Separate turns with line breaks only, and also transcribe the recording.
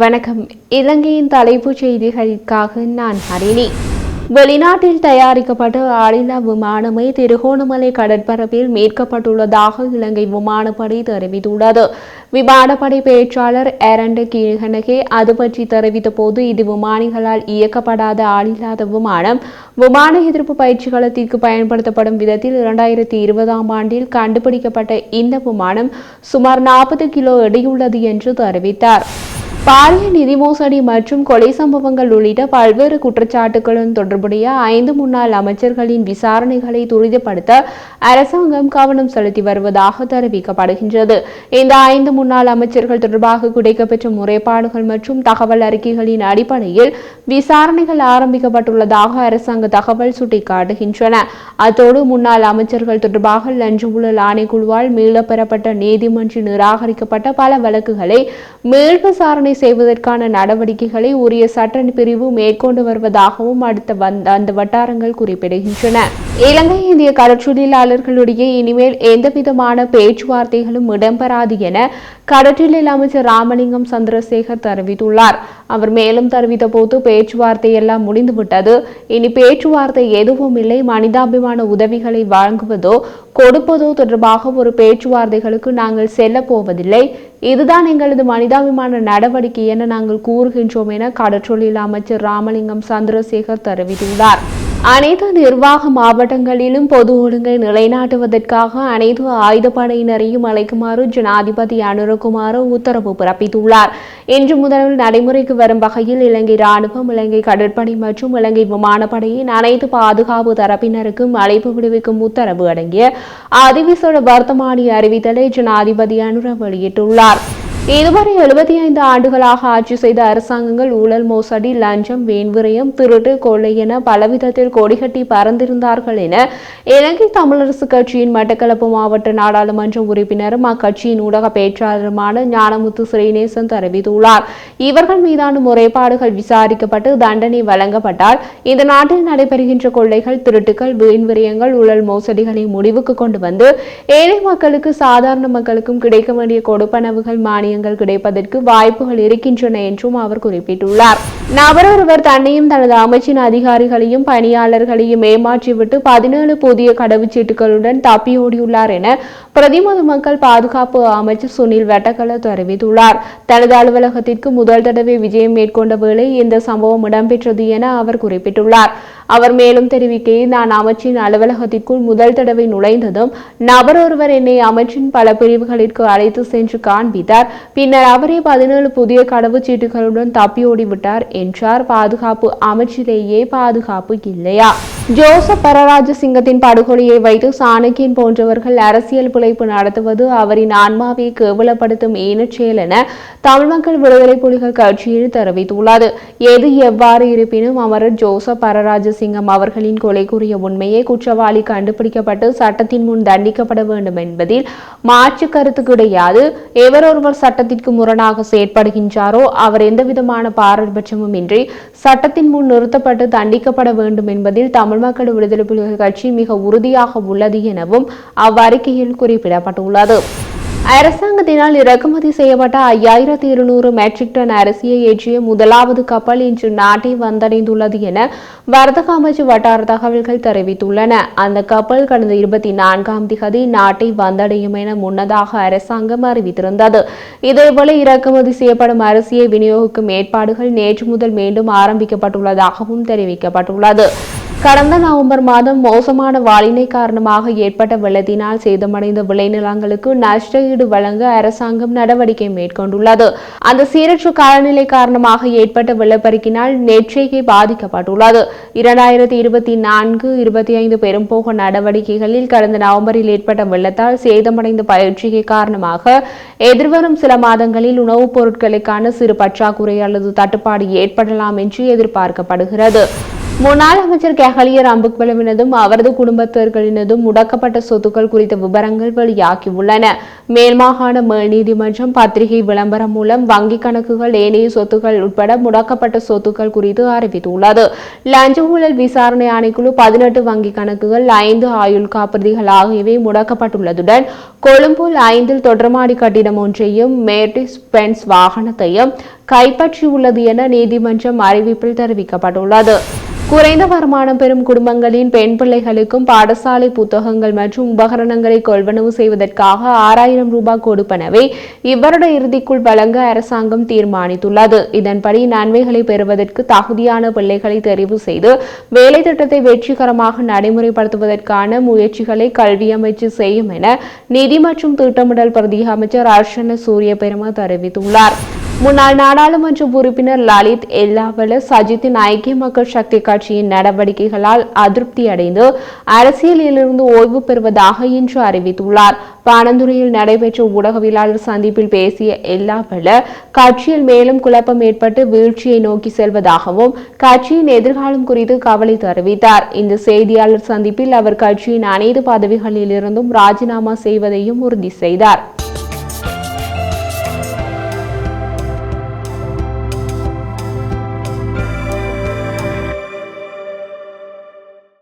வணக்கம். இலங்கையின் தலைப்புச் செய்திகளுக்காக நான் ஹரிணி. வெளிநாட்டில் தயாரிக்கப்பட்ட ஆளில்லா விமானமே திருகோணமலை கடற்பரப்பில் மீட்கப்பட்டுள்ளதாக இலங்கை விமானப்படை தெரிவித்துள்ளது. விமானப்படை பேச்சாளர் ஏரண்ட கீழ்கணகே அது பற்றி தெரிவித்த போது இது விமானிகளால் இயக்கப்படாத ஆளில்லாத விமானம். விமான எதிர்ப்பு பயிற்சிகளத்திற்கு பயன்படுத்தப்படும் விதத்தில் இரண்டாயிரத்தி இருபதாம் ஆண்டில் கண்டுபிடிக்கப்பட்ட இந்த விமானம் சுமார் நாற்பது கிலோ எடையுள்ளது என்று தெரிவித்தார். பாரிய நிதி மோசடி மற்றும் கொலை சம்பவங்கள் உள்ளிட்ட பல்வேறு குற்றச்சாட்டுகளுடன் தொடர்புடைய ஐந்து முன்னாள் அமைச்சர்களின் விசாரணைகளை துரிதப்படுத்த அரசாங்கம் கவனம் செலுத்தி வருவதாக தெரிவிக்கப்படுகின்றது. இந்த ஐந்து முன்னாள் அமைச்சர்கள் தொடர்பாக கிடைக்கப்பெற்ற முறைப்பாடுகள் மற்றும் தகவல் அறிக்கைகளின் அடிப்படையில் விசாரணைகள் ஆரம்பிக்கப்பட்டுள்ளதாக அரசாங்க தகவல் சுட்டிக்காட்டுகின்றன. அத்தோடு முன்னாள் அமைச்சர்கள் தொடர்பாக லஞ்ச ஊழல் ஆணைக்குழுவால் மீளப் பெறப்பட்ட நிராகரிக்கப்பட்ட பல வழக்குகளை மேல்விசாரணை விசாரணை செய்வதற்கான நடவடிக்கைகளை உரிய சட்ட பிரிவு மேற்கொண்டு வருவதாகவும் அடுத்த வந்த அந்த வட்டாரங்கள் குறிப்பிடுகின்றன. இலங்கை இந்திய கடற்றொழிலாளர்களுடைய இனிமேல் எந்தவிதமான பேச்சுவார்த்தைகளும் இடம்பெறாது என கடற்றொழில் அமைச்சர் ராமலிங்கம் சந்திரசேகர் தெரிவித்துள்ளார். அவர் மேலும் தெரிவித்த போது பேச்சுவார்த்தை எல்லாம் முடிந்துவிட்டது. இனி பேச்சுவார்த்தை எதுவும் இல்லை. மனிதாபிமான உதவிகளை வழங்குவதோ கொடுப்பதோ தொடர்பாக ஒரு பேச்சுவார்த்தைகளுக்கு நாங்கள் செல்ல போவதில்லை. இதுதான் எங்களது மனிதாபிமான நடவடிக்கை என நாங்கள் கூறுகின்றோம் என கடற்றொழில் அமைச்சர் ராமலிங்கம் சந்திரசேகர் தெரிவித்துள்ளார். அனைத்து நிர்வாக மாவட்டங்களிலும் பொது ஒழுங்கை நிலைநாட்டுவதற்காக அனைத்து ஆயுதப்படையினரையும் அழைக்குமாறு ஜனாதிபதி அனுரகுமார உத்தரவு பிறப்பித்துள்ளார். இன்று முதல் நடைமுறைக்கு வரும் வகையில் இலங்கை ராணுவம் இலங்கை கடற்படை மற்றும் இலங்கை விமானப்படையின் அனைத்து பாதுகாப்பு தரப்பினருக்கும் அழைப்பு விடுவிக்கும் உத்தரவு அடங்கிய அதிவிசேட வர்த்தமானி அறிவித்தலை ஜனாதிபதி அனுர வெளியிட்டுள்ளார். இதுவரை எழுபத்தி ஐந்து ஆண்டுகளாக ஆட்சி செய்த அரசாங்கங்கள் ஊழல் மோசடி லஞ்சம் வீண்விரயம் திருட்டு கொள்ளை என பலவிதத்தில் கொடிகட்டி பறந்திருந்தார்கள் என இலங்கை தமிழரசு கட்சியின் மட்டக்களப்பு மாவட்ட நாடாளுமன்ற உறுப்பினரும் அக்கட்சியின் ஊடக பேச்சாளருமான ஞானமுத்து ஸ்ரீநேசன் தெரிவித்துள்ளார். இவர்கள் மீதான முறைப்பாடுகள் விசாரிக்கப்பட்டு தண்டனை வழங்கப்பட்டால் இந்த நாட்டில் நடைபெறுகின்ற கொள்ளைகள் திருட்டுகள் வீண்விரயங்கள் ஊழல் மோசடிகளை முடிவுக்கு கொண்டு வந்து ஏழை மக்களுக்கு சாதாரண மக்களுக்கும் கிடைக்க வேண்டிய கொடுப்பனவுகள் மானியங்கள் கிடைப்பதற்கு வாய்ப்புகள் இருக்கின்றன என்றும் அவர் குறிப்பிட்டுள்ளார். நபரொருவர் தன்னையும் தனது அமைச்சின் அதிகாரிகளையும் பணியாளர்களையும் ஏமாற்றிவிட்டு பதினேழு புதிய கடவுச்சீட்டுகளுடன் தப்பியோடியுள்ளார் என பிரதிமது மக்கள் பாதுகாப்பு அமைச்சர் சுனில் வெட்டக்கல தெரிவித்துள்ளார். தனது அலுவலகத்திற்கு முதல் தடவை விஜயம் மேற்கொண்ட வேளை இந்த சம்பவம் இடம்பெற்றது என அவர் குறிப்பிட்டுள்ளார். அவர் மேலும் தெரிவிக்கையில் நான் அமைச்சின் அலுவலகத்திற்குள் முதல் தடவை நுழைந்ததும் நபர் ஒருவர் என்னை அமைச்சின் பல பிரிவுகளிற்கு அழைத்து சென்று காண்பித்தார். பின்னர் அவரே பதினேழு புதிய கடவுச்சீட்டுகளுடன் தப்பியோடி விட்டார் என்றார். பாதுகாப்பு அமைச்சிலேயே பாதுகாப்பு இல்லையா? ஜோசப் பரராஜசிங்கத்தின் படுகொலையை வைத்து சாணக்கியன் போன்றவர்கள் அரசியல் பிழைப்பு நடத்துவது அவரின் ஆன்மாவை கேவலப்படுத்தும் ஈனச்செயல் என தமிழ் மக்கள் விடுதலை புலிகள் கட்சியில் தெரிவித்துள்ளது. எது எவ்வாறு இருப்பினும் அமரர் ஜோசப் பரராஜசிங்கம் அவர்களின் கொலைக்குரிய உண்மையை குற்றவாளி கண்டுபிடிக்கப்பட்டு சட்டத்தின் முன் தண்டிக்கப்பட வேண்டும் என்பதில் மாற்று கருத்து கிடையாது. எவரொருவர் சட்டத்திற்கு முரணாக செயற்படுகின்றாரோ அவர் எந்தவிதமான பாரபட்சமும் இன்றி சட்டத்தின் முன் நிறுத்தப்பட்டு தண்டிக்கப்பட வேண்டும் என்பதில் தமிழ் மக்கள் விடுதலை புலிகள் கட்சி மிக உறுதியாக உள்ளது எனவும் அவ்வறிக்கையில் குறிப்பிடப்பட்டுள்ளது. அரசாங்கத்தினால் இறக்குமதி செய்யப்பட்ட ஐயாயிரத்தி இருநூறு மெட்ரிக் டன் அரிசியை ஏற்றிய முதலாவது கப்பல் இன்று நாட்டை வந்தடைந்துள்ளது என வர்த்தக அமைச்சு வட்டார தகவல்கள் தெரிவித்துள்ளன. அந்த கப்பல் கடந்த இருபத்தி நான்காம் திகதி நாட்டை வந்தடையும் என முன்னதாக அரசாங்கம் அறிவித்திருந்தது. இதேபோல இறக்குமதி செய்யப்படும் அரிசியை விநியோகிக்கும் ஏற்பாடுகள் நேற்று முதல் மீண்டும் ஆரம்பிக்கப்பட்டுள்ளதாகவும் தெரிவிக்கப்பட்டுள்ளது. கடந்த நவம்பர் மாதம் மோசமான வானிலை காரணமாக ஏற்பட்ட வெள்ளத்தினால் சேதமடைந்த விளைநிலங்களுக்கு நஷ்ட ஈடு வழங்க அரசாங்கம் நடவடிக்கை மேற்கொண்டுள்ளது. அந்த சீரற்ற காலநிலை காரணமாக ஏற்பட்ட வெள்ளப்பெருக்கினால் நெற்றிகை பாதிக்கப்பட்டுள்ளது. இரண்டாயிரத்தி இருபத்தி நான்கு இருபத்தி ஐந்து பெரும்போக நடவடிக்கைகளில் கடந்த நவம்பரில் ஏற்பட்ட வெள்ளத்தால் சேதமடைந்த பயிற்சிகை காரணமாக எதிர்வரும் சில மாதங்களில் உணவுப் பொருட்களுக்கான சிறு பற்றாக்குறை அல்லது தட்டுப்பாடு ஏற்படலாம் என்று எதிர்பார்க்கப்படுகிறது. முன்னாள் அமைச்சர் கெஹலியர் அம்புக்வலவினதும் அவரது குடும்பத்தினரினதும் முடக்கப்பட்ட சொத்துக்கள் குறித்த விவரங்கள் வெளியாகியுள்ளன. மேல் மாகாண மேல் நீதிமன்றம் பத்திரிகை விளம்பரம் மூலம் வங்கிக் கணக்குகள் ஏனைய சொத்துக்கள் உட்பட முடக்கப்பட்ட சொத்துக்கள் குறித்து அறிவித்துள்ளது. லஞ்ச ஊழல் விசாரணை ஆணைக்குழு பதினெட்டு வங்கிக் கணக்குகள் ஐந்து ஆயுள் காப்பிரதிகள் ஆகியவை முடக்கப்பட்டுள்ளதுடன் கொழும்பில் ஐந்தில் தொடர்மாடி கட்டிடம் ஒன்றையும் மேர்டிஸ் பென்ஸ் வாகனத்தையும் கைப்பற்றியுள்ளது என நீதிமன்றம் அறிவிப்பில் தெரிவிக்கப்பட்டுள்ளது. குறைந்த வருமானம் பெறும் குடும்பங்களின் பெண் பிள்ளைகளுக்கும் பாடசாலை புத்தகங்கள் மற்றும் உபகரணங்களை கொள்வனவு செய்வதற்காக ஆறாயிரம் ரூபாய் கொடுப்பனவை இவ்வருட இறுதிக்குள் வழங்க அரசாங்கம் தீர்மானித்துள்ளது. இதன்படி நன்மைகளை பெறுவதற்கு தகுதியான பிள்ளைகளை தெரிவு செய்து வேலை திட்டத்தை வெற்றிகரமாக நடைமுறைப்படுத்துவதற்கான முயற்சிகளை கல்வி அமைச்சு செய்யும் என நிதி மற்றும் திட்டமிடல் பிரதி அமைச்சர் அர்ஷன சூரிய பெருமா தெரிவித்துள்ளார். முன்னாள் நாடாளுமன்ற உறுப்பினர் லலித் எல்லாவல சஜித்தின் ஐக்கிய மக்கள் சக்தி கட்சியின் நடவடிக்கைகளால் அதிருப்தி அடைந்து அரசியலிலிருந்து ஓய்வு பெறுவதாக இன்று அறிவித்துள்ளார். பானந்துறையில் நடைபெற்ற ஊடகவியலாளர் சந்திப்பில் பேசிய எல்லாவல கட்சியில் மேலும் குழப்பம் ஏற்பட்டு வீழ்ச்சியை நோக்கி செல்வதாகவும் கட்சியின் எதிர்காலம் குறித்து கவலை தெரிவித்தார். இந்த செய்தியாளர் சந்திப்பில் அவர் கட்சியின் அனைத்து பதவிகளிலிருந்தும் ராஜினாமா செய்வதையும் உறுதி செய்தார்.